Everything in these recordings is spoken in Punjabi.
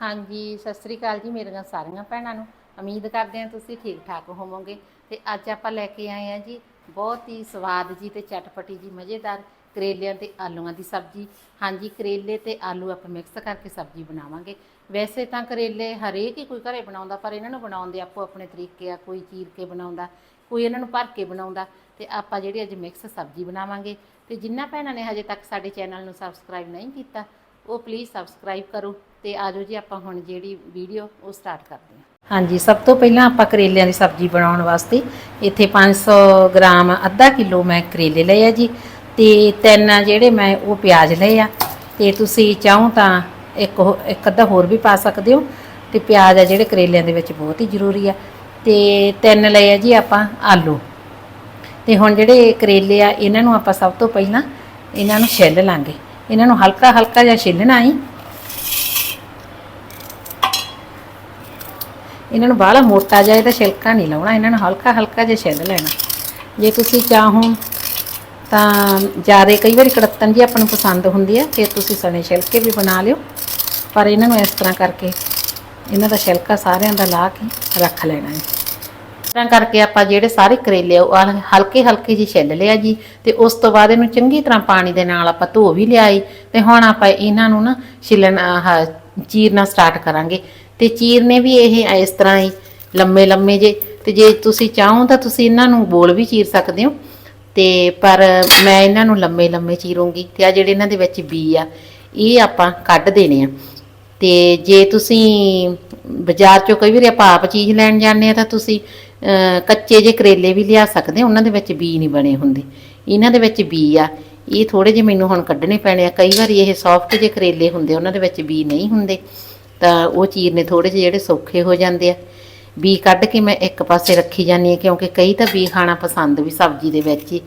ਹਾਂਜੀ, ਸਤਿ ਸ੍ਰੀ ਅਕਾਲ ਜੀ ਮੇਰੀਆਂ ਸਾਰੀਆਂ ਭੈਣਾਂ ਨੂੰ। ਉਮੀਦ ਕਰਦੇ ਹਾਂ ਤੁਸੀਂ ਠੀਕ ਠਾਕ ਹੋਵੋਗੇ। ਤੇ ਅੱਜ ਆਪਾਂ ਲੈ ਕੇ ਆਏ ਹਾਂ ਜੀ ਬਹੁਤ ਹੀ ਸਵਾਦ ਜੀ ਤੇ ਚਟਪਟੀ ਜੀ ਮਜ਼ੇਦਾਰ ਕਰੇਲਿਆਂ ਤੇ ਆਲੂਆਂ ਦੀ ਸਬਜ਼ੀ। ਹਾਂਜੀ, ਕਰੇਲੇ ਤੇ ਆਲੂ ਆਪਾਂ ਮਿਕਸ ਕਰਕੇ ਸਬਜ਼ੀ ਬਣਾਵਾਂਗੇ। ਵੈਸੇ ਤਾਂ ਕਰੇਲੇ ਹਰੇਕ ਹੀ ਕੋਈ ਘਰੇ ਬਣਾਉਂਦਾ, ਪਰ ਇਹਨਾਂ ਨੂੰ ਬਣਾਉਣ ਦੇ ਆਪੋ ਆਪਣੇ ਤਰੀਕੇ ਆ, ਕੋਈ ਚੀਰ ਕੇ ਬਣਾਉਂਦਾ, ਕੋਈ ਇਹਨਾਂ ਨੂੰ ਭਰ ਕੇ ਬਣਾਉਂਦਾ। ਤੇ ਆਪਾਂ ਜਿਹੜੀ ਅੱਜ ਮਿਕਸ ਸਬਜ਼ੀ ਬਣਾਵਾਂਗੇ। ਤੇ ਜਿਨ੍ਹਾਂ ਭੈਣਾਂ ਨੇ ਹਜੇ ਤੱਕ ਸਾਡੇ ਚੈਨਲ ਨੂੰ ਸਬਸਕ੍ਰਾਈਬ ਨਹੀਂ ਕੀਤਾ ਉਹ ਪਲੀਜ਼ ਸਬਸਕ੍ਰਾਈਬ ਕਰੋ ਤੇ ਆਜੋ ਜੀ ਆਪਾਂ ਹੁਣ ਜਿਹੜੀ ਵੀਡੀਓ ਉਹ ਸਟਾਰਟ ਕਰਦੇ ਹਾਂ। ਹਾਂਜੀ, ਸਭ ਤੋਂ ਪਹਿਲਾਂ ਆਪਾਂ ਕਰੇਲਿਆਂ ਦੀ ਸਬਜ਼ੀ ਬਣਾਉਣ ਵਾਸਤੇ ਇੱਥੇ 500 ਗ੍ਰਾਮ ਅੱਧਾ ਕਿਲੋ ਮੈਂ ਕਰੇਲੇ ਲਏ ਆ ਜੀ ਤੇ ਤਿੰਨ ਜਿਹੜੇ ਮੈਂ ਉਹ ਪਿਆਜ਼ ਲਏ ਆ ਤੇ ਤੁਸੀਂ ਚਾਹੋ ਤਾਂ ਇੱਕ ਹੋ- ਇੱਕ ਅੱਧਾ ਹੋਰ ਵੀ ਪਾ ਸਕਦੇ ਹੋ ਤੇ ਪਿਆਜ਼ ਆ ਜਿਹੜੇ ਕਰੇਲਿਆਂ ਦੇ ਵਿੱਚ ਬਹੁਤ ਹੀ ਜ਼ਰੂਰੀ ਆ ਤੇ ਤਿੰਨ ਲਏ ਆ ਜੀ ਆਪਾਂ ਆਲੂ ਤੇ ਹੁਣ ਜਿਹੜੇ ਕਰੇਲੇ ਆ, ਇਹਨਾਂ ਨੂੰ ਆਪਾਂ ਸਭ ਤੋਂ ਪਹਿਲਾਂ ਇਹਨਾਂ ਨੂੰ ਛਿੱਲ ਲਾਂਗੇ। ਇਹਨਾਂ ਨੂੰ ਹਲਕਾ ਹਲਕਾ ਜਿਹਾ ਛਿੱਲਣਾ ਹੀ ਇਹਨਾਂ ਨੂੰ ਬਾਹਲਾ ਮੋਟਾ ਜਾਏ ਤਾਂ ਛਿਲਕਾ ਨਹੀਂ ਲਾਉਣਾ, ਇਹਨਾਂ ਨੂੰ ਹਲਕਾ ਹਲਕਾ ਜਿਹਾ ਛਿੱਲ ਲੈਣਾ। ਜੇ ਤੁਸੀਂ ਚਾਹੋ ਤਾਂ ਜ਼ਿਆਦਾ ਕਈ ਵਾਰੀ ਕੜੱਤਨ ਜੀ ਆਪਾਂ ਨੂੰ ਪਸੰਦ ਹੁੰਦੀ ਹੈ ਫਿਰ ਤੁਸੀਂ ਸਣੇ ਛਿਲਕੇ ਵੀ ਬਣਾ ਲਿਓ। ਪਰ ਇਹਨਾਂ ਨੂੰ ਇਸ ਤਰ੍ਹਾਂ ਕਰਕੇ ਇਹਨਾਂ ਦਾ ਛਿਲਕਾ ਸਾਰਿਆਂ ਦਾ ਲਾ ਕੇ ਰੱਖ ਲੈਣਾ ਹੈ ਤਰ੍ਹਾਂ ਕਰਕੇ ਆਪਾਂ ਜਿਹੜੇ ਸਾਰੇ ਕਰੇਲੇ ਆ, ਉਹ ਹਲ- ਹਲਕੇ ਹਲਕੇ ਜਿਹੇ ਛਿੱਲ ਲਿਆ ਜੀ ਤੇ ਉਸ ਤੋਂ ਬਾਅਦ ਇਹਨੂੰ ਚੰਗੀ ਤਰ੍ਹਾਂ ਪਾਣੀ ਦੇ ਨਾਲ ਆਪਾਂ ਧੋ ਵੀ ਲਿਆਈ ਤੇ ਹੁਣ ਆਪਾਂ ਇਹਨਾਂ ਨੂੰ ਨਾ ਛਿੱਲਣ ਚੀਰਨਾ ਸਟਾਰਟ ਕਰਾਂਗੇ। ਤੇ ਚੀਰਨੇ ਵੀ ਇਹ ਇਸ ਤਰ੍ਹਾਂ ਹੀ ਲੰਮੇ ਲੰਮੇ ਜੇ ਤੇ ਜੇ ਤੁਸੀਂ ਚਾਹੋ ਤਾਂ ਤੁਸੀਂ ਇਹਨਾਂ ਨੂੰ ਬੋਲ ਵੀ ਚੀਰ ਸਕਦੇ ਹੋ। ਤੇ ਪਰ ਮੈਂ ਇਹਨਾਂ ਨੂੰ ਲੰਮੇ ਲੰਮੇ ਚੀਰੂੰਗੀ ਤੇ ਆ ਜਿਹੜੇ ਇਹਨਾਂ ਦੇ ਵਿੱਚ ਬੀ ਆ, ਇਹ ਆਪਾਂ ਕੱਢ ਦੇਣੇ ਆ। ਤੇ ਜੇ ਤੁਸੀਂ ਬਾਜ਼ਾਰ ਚੋਂ ਕਈ ਵਾਰੀ ਆਪਾਂ ਆਪ ਚੀਜ਼ ਲੈਣ ਜਾਂਦੇ ਆ ਤਾਂ ਤੁਸੀਂ ਕੱਚੇ ਜੇ ਕਰੇਲੇ ਵੀ ਲਿਆ ਸਕਦੇ, ਉਹਨਾਂ ਦੇ ਵਿੱਚ ਬੀ ਨਹੀਂ ਬਣੇ ਹੁੰਦੇ। ਇਹਨਾਂ ਦੇ ਵਿੱਚ ਬੀ ਆ। ਇਹ ਥੋੜੇ ਜਿਹੇ ਮੈਨੂੰ ਹੁਣ ਕੱਢਣੇ ਪੈਣੇ ਆ। ਕਈ ਵਾਰੀ ਇਹ ਸੌਫਟ ਜੇ ਕਰੇਲੇ ਹੁੰਦੇ, ਉਹਨਾਂ ਦੇ ਵਿੱਚ ਬੀ ਨਹੀਂ ਹੁੰਦੇ। ਤਾਂ ਉਹ ਚੀਰਨੇ ਥੋੜੇ ਜਿਹੇ ਜਿਹੜੇ ਸੌਖੇ ਹੋ ਜਾਂਦੇ ਆ। ਬੀ ਕੱਢ ਕੇ ਮੈਂ ਇੱਕ ਪਾਸੇ ਰੱਖੀ ਜਾਂਦੀ ਹਾਂ ਕਿਉਂਕਿ ਕਈ ਤਾਂ ਬੀ ਖਾਣਾ ਪਸੰਦ ਵੀ ਸਬਜ਼ੀ ਦੇ ਵਿੱਚ ਹੀ।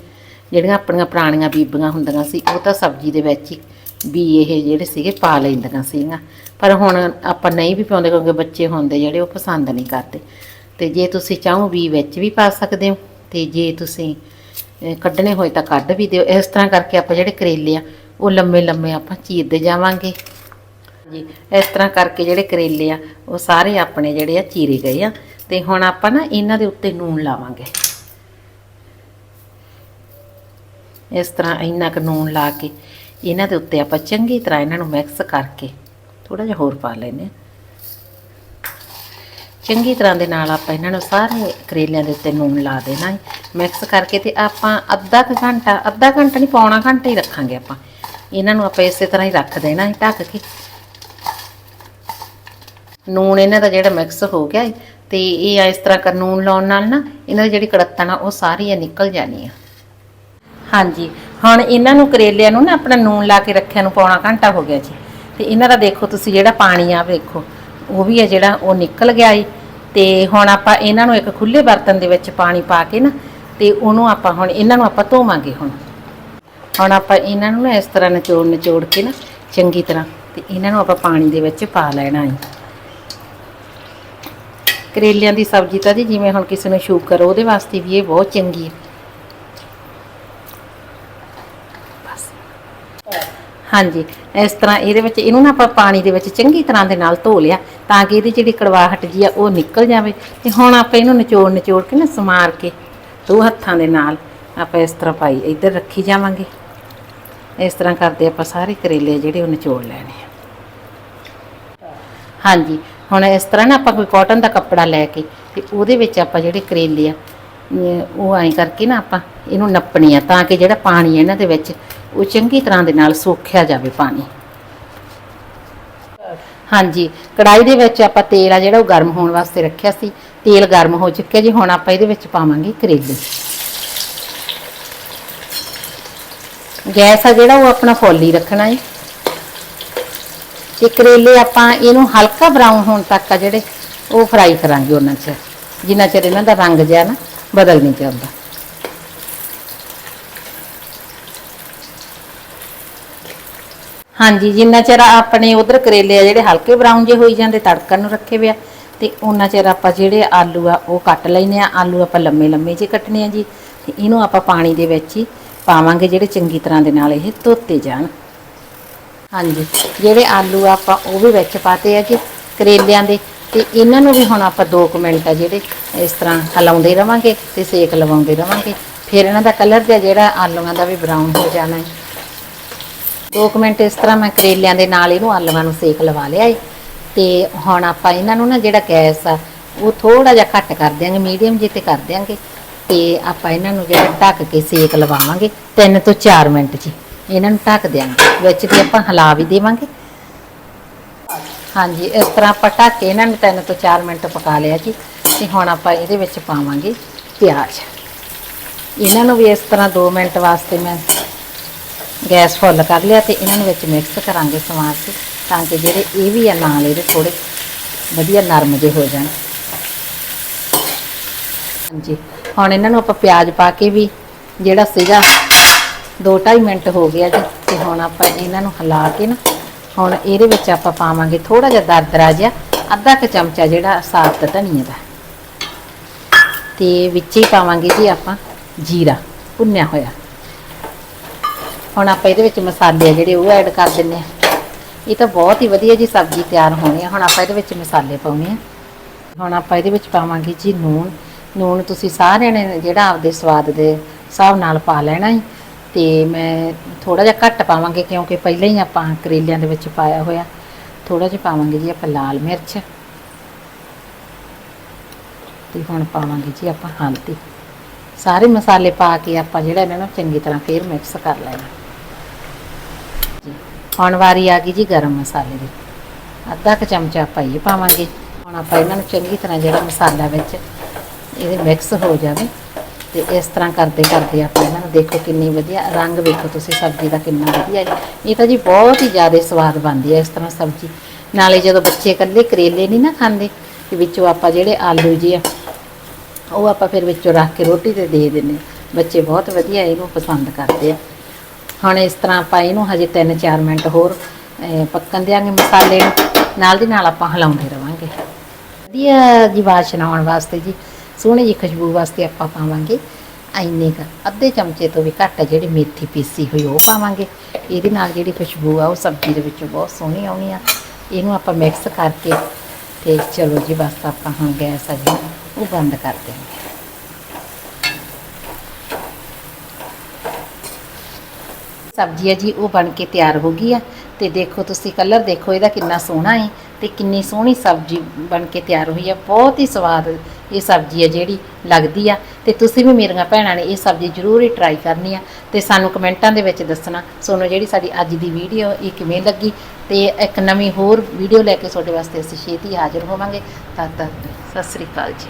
ਜਿਹੜੀਆਂ ਆਪਣੀਆਂ ਪੁਰਾਣੀਆਂ ਬੀਬੀਆਂ ਹੁੰਦੀਆਂ ਸੀ, ਉਹ ਤਾਂ ਸਬਜ਼ੀ ਦੇ ਵਿੱਚ ਹੀ ਵੀ ਇਹ ਜਿਹੜੇ ਸੀਗੇ ਪਾ ਲੈਂਦੀਆਂ ਸੀਗੀਆਂ। ਪਰ ਹੁਣ ਆਪਾਂ ਨਹੀਂ ਵੀ ਪਾਉਂਦੇ, ਕਿਉਂਕਿ ਬੱਚੇ ਹੁੰਦੇ ਜਿਹੜੇ ਉਹ ਪਸੰਦ ਨਹੀਂ ਕਰਦੇ। ਤੇ ਜੇ ਤੁਸੀਂ ਚਾਹੋ ਵੀ ਵਿੱਚ ਵੀ ਪਾ ਸਕਦੇ ਹੋ, ਤੇ ਜੇ ਤੁਸੀਂ ਕੱਢਣੇ ਹੋਏ ਤਾਂ ਕੱਢ ਵੀ ਦਿਓ। ਇਸ ਤਰ੍ਹਾਂ ਕਰਕੇ ਆਪਾਂ ਜਿਹੜੇ ਕਰੇਲੇ ਆ, ਉਹ ਲੰਮੇ ਲੰਮੇ ਆਪਾਂ ਚੀਰਦੇ ਜਾਵਾਂਗੇ। ਜੀ ਇਸ ਤਰ੍ਹਾਂ ਕਰਕੇ ਜਿਹੜੇ ਕਰੇਲੇ ਆ, ਉਹ ਸਾਰੇ ਆਪਣੇ ਜਿਹੜੇ ਆ ਚੀਰੇ ਗਏ ਆ। ਤੇ ਹੁਣ ਆਪਾਂ ਨਾ ਇਹਨਾਂ ਦੇ ਉੱਤੇ ਨੂਨ ਲਾਵਾਂਗੇ। ਇਸ ਤਰ੍ਹਾਂ ਇੰਨਾ ਕੁ ਨੂਨ ਲਾ ਕੇ ਇਹਨਾਂ ਦੇ ਉੱਤੇ ਆਪਾਂ ਚੰਗੀ ਤਰ੍ਹਾਂ ਇਹਨਾਂ ਨੂੰ ਮਿਕਸ ਕਰਕੇ ਥੋੜਾ ਜਿਹਾ ਹੋਰ ਪਾ ਲੈਨੇ ਚੰਗੀ ਤਰ੍ਹਾਂ ਦੇ ਨਾਲ ਆਪਾਂ ਇਹਨਾਂ ਨੂੰ ਸਾਰੇ ਕਰੇਲਿਆਂ ਦੇ ਉੱਤੇ ਨੂਨ ਲਾ ਦੇਣਾ ਮਿਕਸ ਕਰਕੇ ਤੇ ਆਪਾਂ ਅੱਧਾ ਕੁ ਘੰਟਾ ਅੱਧਾ ਘੰਟਾ ਨਹੀਂ ਪੌਣਾ ਘੰਟਾ ਹੀ ਰੱਖਾਂਗੇ ਆਪਾਂ। ਇਹਨਾਂ ਨੂੰ ਆਪਾਂ ਇਸੇ ਤਰ੍ਹਾਂ ਹੀ ਰੱਖ ਦੇਣਾ ਹੈ ਢੱਕ ਕੇ। ਨੂਨ ਇਹਨਾਂ ਦਾ ਜਿਹੜਾ ਮਿਕਸ ਹੋ ਗਿਆ ਏ, ਤੇ ਇਹ ਇਸ ਤਰ੍ਹਾਂ ਕਰ ਨੂਨ ਲਾਉਣ ਨਾਲ ਨਾ ਇਹਨਾਂ ਦੀ ਜਿਹੜੀ ਕੜੱਤਣ ਆ ਉਹ ਸਾਰੀ ਆ ਨਿਕਲ ਜਾਣੀ ਆ। ਹਾਂਜੀ ਹੁਣ ਇਹਨਾਂ ਨੂੰ ਕਰੇਲਿਆਂ ਨੂੰ ਨਾ ਆਪਣਾ ਨੂਨ ਲਾ ਕੇ ਰੱਖਿਆ ਨੂੰ ਪੌਣਾ ਘੰਟਾ ਹੋ ਗਿਆ ਜੀ। ਤੇ ਇਹਨਾਂ ਦਾ ਦੇਖੋ ਤੁਸੀਂ ਜਿਹੜਾ ਪਾਣੀ ਆ ਵੇਖੋ ਉਹ ਵੀ ਹੈ ਜਿਹੜਾ ਉਹ ਨਿਕਲ ਗਿਆ ਏ। ਤੇ ਹੁਣ ਆਪਾਂ ਇਹਨਾਂ ਨੂੰ ਇੱਕ ਖੁੱਲੇ ਬਰਤਨ ਦੇ ਵਿੱਚ ਪਾਣੀ ਪਾ ਕੇ ਨਾ, ਤੇ ਉਹਨੂੰ ਆਪਾਂ ਹੁਣ ਇਹਨਾਂ ਨੂੰ ਆਪਾਂ ਧੋਵਾਂਗੇ ਹੁਣ। ਹੁਣ ਆਪਾਂ ਇਹਨਾਂ ਨੂੰ ਨਾ ਇਸ ਤਰ੍ਹਾਂ ਨਿਚੋੜ ਨਿਚੋੜ ਕੇ ਨਾ, ਚੰਗੀ ਤਰ੍ਹਾਂ, ਤੇ ਇਹਨਾਂ ਨੂੰ ਆਪਾਂ ਪਾਣੀ ਦੇ ਵਿੱਚ ਪਾ ਲੈਣਾ ਹੈ। ਕਰੇਲਿਆਂ ਦੀ ਸਬਜ਼ੀ ਤਾਂ ਜੀ, ਜਿਵੇਂ ਹੁਣ ਕਿਸੇ ਨੂੰ ਸ਼ੂਗਰ, ਉਹਦੇ ਵਾਸਤੇ ਵੀ ਇਹ ਬਹੁਤ ਚੰਗੀ ਹੈ। ਹਾਂਜੀ, ਇਸ ਤਰ੍ਹਾਂ ਇਹਦੇ ਵਿੱਚ ਇਹਨੂੰ ਨਾ ਆਪਾਂ ਪਾਣੀ ਦੇ ਵਿੱਚ ਚੰਗੀ ਤਰ੍ਹਾਂ ਦੇ ਨਾਲ ਧੋ ਲਿਆ ਤਾਂ ਕਿ ਇਹਦੀ ਜਿਹੜੀ ਕੜਵਾਹਟ ਜੀ ਆ ਉਹ ਨਿਕਲ ਜਾਵੇ ਤੇ ਹੁਣ ਆਪਾਂ ਇਹਨੂੰ ਨਿਚੋੜ ਨਿਚੋੜ ਕੇ ਨਾ ਸਮਾਰ ਕੇ ਦੋ ਹੱਥਾਂ ਦੇ ਨਾਲ ਆਪਾਂ ਇਸ ਤਰ੍ਹਾਂ ਪਾਈ, ਇੱਧਰ ਰੱਖੀ ਜਾਵਾਂਗੇ। ਇਸ ਤਰ੍ਹਾਂ ਕਰਦੇ ਆਪਾਂ ਸਾਰੇ ਕਰੇਲੇ ਜਿਹੜੇ ਉਹ ਨਿਚੋੜ ਲੈਣੇ ਆ। ਹਾਂਜੀ, ਹੁਣ ਇਸ ਤਰ੍ਹਾਂ ਨਾ ਆਪਾਂ ਕੋਈ ਕਾਟਨ ਦਾ ਕੱਪੜਾ ਲੈ ਕੇ ਤੇ ਉਹਦੇ ਵਿੱਚ ਆਪਾਂ ਜਿਹੜੇ ਕਰੇਲੇ ਆ ਉਹ ਐਂ ਕਰਕੇ ਨਾ ਆਪਾਂ ਇਹਨੂੰ ਨੱਪਣੇ ਆ ਤਾਂ ਕਿ ਜਿਹੜਾ ਪਾਣੀ ਹੈ ਇਹਨਾਂ ਦੇ ਵਿੱਚ ਉਹ ਚੰਗੀ ਤਰ੍ਹਾਂ ਦੇ ਨਾਲ ਸੋਖਿਆ ਜਾਵੇ ਪਾਣੀ। ਹਾਂਜੀ ਕੜਾਈ ਦੇ ਵਿੱਚ ਆਪਾਂ ਤੇਲ ਆ ਜਿਹੜਾ ਉਹ ਗਰਮ ਹੋਣ ਵਾਸਤੇ ਰੱਖਿਆ ਸੀ। ਤੇਲ ਗਰਮ ਹੋ ਚੁੱਕਿਆ ਜੀ, ਹੁਣ ਆਪਾਂ ਇਹਦੇ ਵਿੱਚ ਪਾਵਾਂਗੇ ਕਰੇਲੇ। ਗੈਸ ਆ ਜਿਹੜਾ ਉਹ ਆਪਣਾ ਫੁੱਲ ਹੀ ਰੱਖਣਾ ਹੈ ਤੇ ਕਰੇਲੇ ਆਪਾਂ ਇਹਨੂੰ ਹਲਕਾ ਬਰਾਊਨ ਹੋਣ ਤੱਕ ਆ ਜਿਹੜੇ, ਉਹ ਫਰਾਈ ਕਰਾਂਗੇ ਉਹਨਾਂ ਚ। ਜਿੰਨਾ ਚਿਰ ਇਹਨਾਂ ਦਾ ਰੰਗ ਜਿਹਾ ਨਾ ਬਦਲ ਨਹੀਂ ਜਾਂਦਾ। ਹਾਂਜੀ, ਜਿੰਨਾ ਚਿਰ ਆਪਣੇ ਉਧਰ ਕਰੇਲੇ ਆ ਜਿਹੜੇ ਹਲਕੇ ਬਰਾਊਨ ਜੇ ਹੋਈ ਜਾਂਦੇ ਤੜਕਣ ਨੂੰ ਰੱਖੇ ਵਿਆ ਤੇ ਉਹਨਾਂ ਚਿਰ ਆਪਾਂ ਜਿਹੜੇ ਆਲੂ ਆ, ਉਹ ਕੱਟ ਲੈਨੇ ਆ। ਆਲੂ ਆਪਾਂ ਲੰਮੇ ਲੰਮੇ ਜੇ ਕੱਟਣੇ ਆ ਜੀ, ਤੇ ਇਹਨੂੰ ਆਪਾਂ ਪਾਣੀ ਦੇ ਵਿੱਚ ਹੀ ਪਾਵਾਂਗੇ ਜਿਹੜੇ ਚੰਗੀ ਤਰ੍ਹਾਂ ਦੇ ਨਾਲ ਇਹ ਧੋਤੇ ਜਾਣ। ਹਾਂਜੀ, ਜਿਹੜੇ ਆਲੂ ਆ ਆਪਾਂ ਉਹ ਵੀ ਵਿੱਚ ਪਾਤੇ ਆ ਜੀ ਕਰੇਲਿਆਂ ਦੇ, ਤੇ ਇਹਨਾਂ ਨੂੰ ਵੀ ਹੁਣ ਆਪਾਂ 2 ਮਿੰਟ ਆ ਜਿਹੜੇ ਇਸ ਤਰ੍ਹਾਂ ਹਲਾਉਂਦੇ ਰਵਾਂਗੇ ਤੇ ਸੇਕ ਲਵਾਉਂਦੇ ਰਵਾਂਗੇ। ਫਿਰ ਇਹਨਾਂ ਦਾ ਕਲਰ ਜਿਹਾ ਜਿਹੜਾ ਆਲੂਆਂ ਦਾ ਵੀ ਬਰਾਊਨ ਹੋ ਜਾਣਾ ਹੈ। 2 ਮਿੰਟ ਇਸ ਤਰ੍ਹਾਂ ਮੈਂ ਕਰੇਲਿਆਂ ਦੇ ਨਾਲ ਇਹਨੂੰ ਆਲੂਆਂ ਨੂੰ ਸੇਕ ਲਵਾ ਲਿਆ ਏ। ਤੇ ਹੁਣ ਆਪਾਂ ਇਹਨਾਂ ਨੂੰ ਨਾ ਜਿਹੜਾ ਗੈਸ ਆ, ਉਹ ਥੋੜਾ ਜਿਹਾ ਘੱਟ ਕਰ ਦਿਆਂਗੇ, ਮੀਡੀਅਮ ਜੇ ਤੇ ਕਰ ਦਿਆਂਗੇ। ਤੇ ਆਪਾਂ ਇਹਨਾਂ ਨੂੰ ਜਿਹੜਾ ਢੱਕ ਕੇ ਸੇਕ ਲਵਾਵਾਂਗੇ 3 ਤੋਂ 4 ਮਿੰਟ ਜੀ। ਇਹਨਾਂ ਨੂੰ ਢੱਕ ਦਿਆਂਗੇ, ਵਿੱਚ ਦੀ ਆਪਾਂ ਹਿਲਾ ਵੀ ਦੇਵਾਂਗੇ। ਹਾਂਜੀ, ਇਸ ਤਰ੍ਹਾਂ ਆਪਾਂ ਢੱਕ ਕੇ ਇਹਨਾਂ ਨੂੰ 3 ਤੋਂ 4 ਮਿੰਟ ਪਕਾ ਲਿਆ ਜੀ। ਤੇ ਹੁਣ ਆਪਾਂ ਇਹਦੇ ਵਿੱਚ ਪਾਵਾਂਗੇ ਪਿਆਜ਼। ਇਹਨਾਂ ਨੂੰ ਵੀ ਇਸ ਤਰ੍ਹਾਂ 2 ਮਿੰਟ ਵਾਸਤੇ ਮੈਂ ਗੈਸ ਫੁੱਲ ਕਰ ਲਿਆ ਤੇ ਇਹਨਾਂ ਨੂੰ ਵਿੱਚ ਮਿਕਸ ਕਰਾਂਗੇ ਸਮਾਨ ਕੇ ਤਾਂ ਕਿ ਜਿਹੜੇ ਇਹ ਵੀ ਆ ਨਾਲ ਇਹਦੇ ਥੋੜੇ ਵਧੀਆ ਨਰਮ ਜਿਹੇ ਹੋ ਜਾਣ। ਹਾਂਜੀ, ਹੁਣ ਇਹਨਾਂ ਨੂੰ ਆਪਾਂ ਪਿਆਜ਼ ਪਾ ਕੇ ਵੀ ਜਿਹੜਾ ਸੀਗਾ 2-2.5 ਮਿੰਟ ਹੋ ਗਿਆ ਜੀ, ਤੇ ਹੁਣ ਆਪਾਂ ਇਹਨਾਂ ਨੂੰ ਹਿਲਾ ਕੇ ਨਾ, ਹੁਣ ਇਹਦੇ ਵਿੱਚ ਆਪਾਂ ਪਾਵਾਂਗੇ ਥੋੜਾ ਜਿਹਾ ਦਰਦਰਾ ਜਿਹਾ, ਅੱਧਾ ਕੁ ਚਮਚਾ ਜਿਹੜਾ ਸਾਫਤ ਧਨੀਏ ਦਾ। ਤੇ ਵਿੱਚ ਹੀ ਪਾਵਾਂਗੇ ਜੀ ਆਪਾਂ ਜੀਰਾ ਭੁੰਨਿਆ ਹੋਇਆ। ਹੁਣ ਆਪਾਂ ਇਹਦੇ ਵਿੱਚ ਮਸਾਲੇ ਆ ਜਿਹੜੇ, ਉਹ ਐਡ ਕਰ ਦਿੰਨੇ ਆ ਇਹ ਤਾਂ ਬਹੁਤ ਹੀ ਵਧੀਆ ਜੀ ਸਬਜ਼ੀ ਤਿਆਰ ਹੋਣੀ ਆ। ਹੁਣ ਆਪਾਂ ਇਹਦੇ ਵਿੱਚ ਮਸਾਲੇ ਪਾਉਣੇ ਆ। ਹੁਣ ਆਪਾਂ ਇਹਦੇ ਵਿੱਚ ਪਾਵਾਂਗੇ ਜੀ ਨੂਣ। ਨੂਣ ਤੁਸੀਂ ਸਾਰਿਆਂ ਨੇ ਜਿਹੜਾ ਆਪਦੇ ਸਵਾਦ ਦੇ ਹਿਸਾਬ ਨਾਲ ਪਾ ਲੈਣਾ ਹੈ ਤੇ ਮੈਂ ਥੋੜਾ ਜਿਹਾ ਘੱਟ ਪਾਵਾਂਗੇ ਕਿਉਂਕਿ ਪਹਿਲਾਂ ਹੀ ਆਪਾਂ ਕਰੇਲਿਆਂ ਦੇ ਵਿੱਚ ਪਾਇਆ ਹੋਇਆ। ਥੋੜਾ ਜਿਹਾ ਪਾਵਾਂਗੇ ਜੀ ਆਪਾਂ ਲਾਲ ਮਿਰਚ। ਤੇ ਹੁਣ ਪਾਵਾਂਗੇ ਜੀ ਆਪਾਂ ਹਲਦੀ। ਸਾਰੇ ਮਸਾਲੇ ਪਾ ਕੇ ਆਪਾਂ ਜਿਹੜਾ ਇਹਨਾਂ ਨੂੰ ਚੰਗੀ ਤਰ੍ਹਾਂ ਫੇਰ ਮਿਕਸ ਕਰ ਲੈਣਾ। ਹੁਣ ਵਾਰੀ ਆ ਗਈ ਜੀ ਗਰਮ ਮਸਾਲੇ ਦੀ। ਅੱਧਾ ਕੁ ਚਮਚਾ ਆਪਾਂ ਇਹ ਪਾਵਾਂਗੇ। ਹੁਣ ਆਪਾਂ ਇਹਨਾਂ ਨੂੰ ਚੰਗੀ ਤਰ੍ਹਾਂ ਜਿਹੜਾ ਮਸਾਲਾ ਵਿੱਚ ਇਹਦੇ ਮਿਕਸ ਹੋ ਜਾਵੇ ਤੇ ਇਸ ਤਰ੍ਹਾਂ ਕਰਦੇ ਕਰਦੇ ਆਪਾਂ ਇਹਨਾਂ ਨੂੰ ਦੇਖੋ ਕਿੰਨੀ ਵਧੀਆ ਰੰਗ ਵੇਖੋ ਤੁਸੀਂ, ਸਬਜ਼ੀ ਦਾ ਕਿੰਨਾ ਵਧੀਆ ਇਹ ਤਾਂ ਜੀ ਬਹੁਤ ਹੀ ਜ਼ਿਆਦਾ ਸਵਾਦ ਬਣਦੀ ਹੈ ਇਸ ਤਰ੍ਹਾਂ ਸਬਜ਼ੀ। ਨਾਲੇ ਜਦੋਂ ਬੱਚੇ ਇਕੱਲੇ ਕਰੇਲੇ ਨਹੀਂ ਨਾ ਖਾਂਦੇ, ਤੇ ਵਿੱਚੋਂ ਆਪਾਂ ਜਿਹੜੇ ਆਲੂ ਜੀ ਆ, ਉਹ ਆਪਾਂ ਫਿਰ ਵਿੱਚੋਂ ਰੱਖ ਕੇ ਰੋਟੀ ਤੇ ਦੇ ਦਿੰਨੇ ਬੱਚੇ ਬਹੁਤ ਵਧੀਆ ਇਹਨੂੰ ਪਸੰਦ ਕਰਦੇ ਆ। ਹੁਣ ਇਸ ਤਰ੍ਹਾਂ ਆਪਾਂ ਇਹਨੂੰ ਹਜੇ 3-4 ਮਿੰਟ ਹੋਰ ਪੱਕਣ ਦਿਆਂਗੇ ਮਸਾਲੇ ਨੂੰ। ਨਾਲ ਦੀ ਨਾਲ ਆਪਾਂ ਹਿਲਾਉਂਦੇ ਰਵਾਂਗੇ। ਵਧੀਆ ਜੀ ਵਾਸ਼ਨਾ ਆਉਣ ਵਾਸਤੇ ਜੀ, ਸੋਹਣੀ ਜੀ ਖੁਸ਼ਬੂ ਵਾਸਤੇ ਆਪਾਂ ਪਾਵਾਂਗੇ। ਇੰਨੇ ਕ ਅੱਧੇ ਚਮਚੇ ਤੋਂ ਵੀ ਘੱਟ ਜਿਹੜੀ ਮੇਥੀ ਪੀਸੀ ਹੋਈ ਉਹ ਪਾਵਾਂਗੇ। ਇਹਦੇ ਨਾਲ ਜਿਹੜੀ ਖੁਸ਼ਬੂ ਆ, ਉਹ ਸਬਜ਼ੀ ਦੇ ਵਿੱਚੋਂ ਬਹੁਤ ਸੋਹਣੀ ਆਉਣੀ ਆ। ਇਹਨੂੰ ਆਪਾਂ ਮਿਕਸ ਕਰਕੇ ਤੇ ਚਲੋ ਜੀ ਬਸ ਆਪਾਂ ਹੁਣ ਗੈਸ ਆ ਜੀ ਉਹ ਬੰਦ ਕਰ ਦਿਆਂਗੇ। ਸਬਜ਼ੀ ਹੈ ਜੀ, ਉਹ ਬਣ ਕੇ ਤਿਆਰ ਹੋ ਗਈ ਆ ਤੇ ਦੇਖੋ ਤੁਸੀਂ ਕਲਰ ਦੇਖੋ, ਇਹਦਾ ਕਿੰਨਾ ਸੋਹਣਾ ਹੈ ਤੇ ਕਿੰਨੀ ਸੋਹਣੀ ਸਬਜ਼ੀ ਬਣ ਕੇ ਤਿਆਰ ਹੋਈ ਆ ਬਹੁਤ ਹੀ ਸਵਾਦ ਇਹ ਸਬਜ਼ੀ ਹੈ ਜਿਹੜੀ ਲੱਗਦੀ ਆ। ਤੇ ਤੁਸੀਂ ਵੀ ਮੇਰੀਆਂ ਭੈਣਾਂ ਨੇ ਇਹ ਸਬਜ਼ੀ ਜ਼ਰੂਰ ਹੀ ਟਰਾਈ ਕਰਨੀ ਆ। ਤੇ ਸਾਨੂੰ ਕਮੈਂਟਾਂ ਦੇ ਵਿੱਚ ਦੱਸਣਾ। ਸੋਨੂੰ ਜਿਹੜੀ ਸਾਡੀ ਅੱਜ ਦੀ ਵੀਡੀਓ ਇਹ ਕਿਵੇਂ ਲੱਗੀ? ਤੇ ਇੱਕ ਨਵੀਂ ਹੋਰ ਵੀਡੀਓ ਲੈ ਕੇ ਤੁਹਾਡੇ ਵਾਸਤੇ ਅਸੀਂ ਛੇਤੀ ਹਾਜ਼ਰ ਹੋਵਾਂਗੇ। ਤਦ ਤੱਕ ਸਤਿ ਸ੍ਰੀ ਅਕਾਲ ਜੀ।